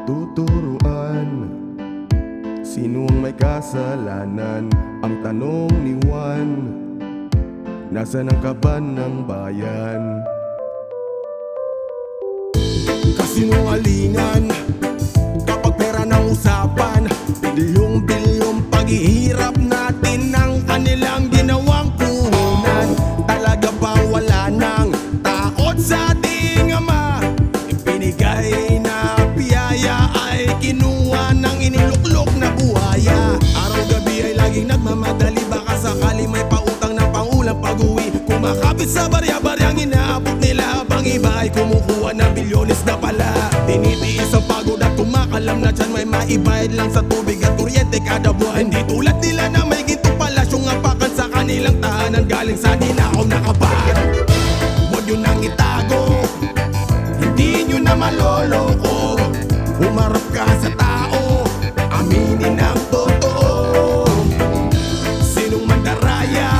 Magtuturuan Sino ang may kasalanan? Ang tanong ni Juan Nasaan ang kaban ng bayan? Kasinungalingan Kapag pera ng usapan Bilyong-bilyong paghihirap natin Ang kanilang ginawang puhunan Talaga bang wala nang takot sa ating ama Ipinigay Kumakapit sa barya-baryang inaabot nila Habang iba ay kumukuha ng bilyones na pala. Tinitiis ang pagod at kumakalam na dyan May maibayad lang sa tubig at kuryente kada buwan. Hindi tulad nila na may ginto palasyong apakan Sa kanilang tahanan galing sa ninakaw na kapat Huwag yun nang itago Hindi nyo na maloloko. Umarap ka sa tao Aminin ang totoo. Sinong mandaraya?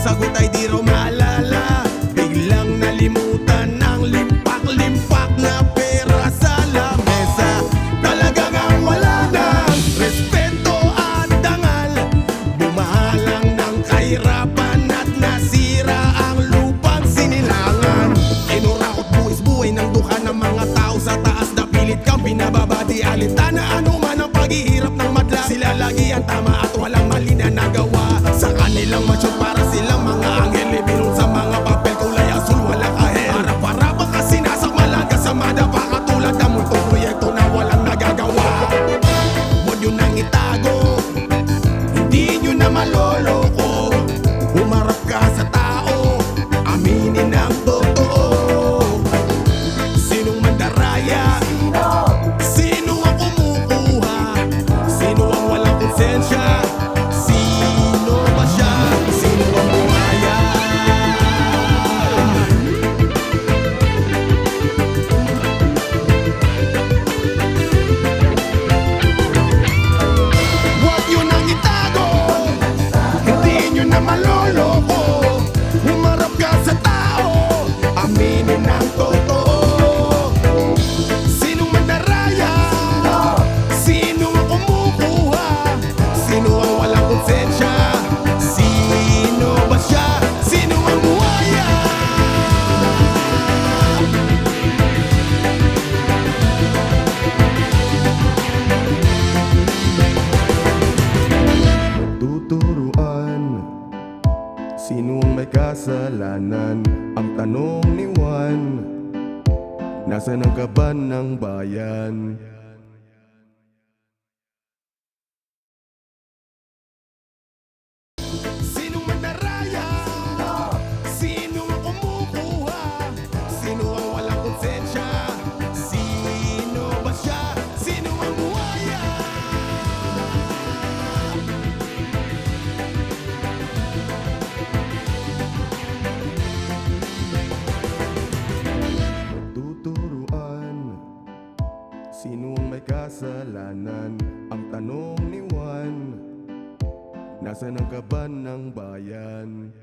Sagot ay di raw maalala. Biglang Di alita na ano man ang paghihirap ng madla. Sila lagi ang tama at walang mali na nagawa. Sa kanilang mansyon kasalanan? Ang tanong ni Juan Nasaan ang kaban ng bayan? Kasalanan? Ang tanong ni Juan Nasaan ang kaban ng bayan?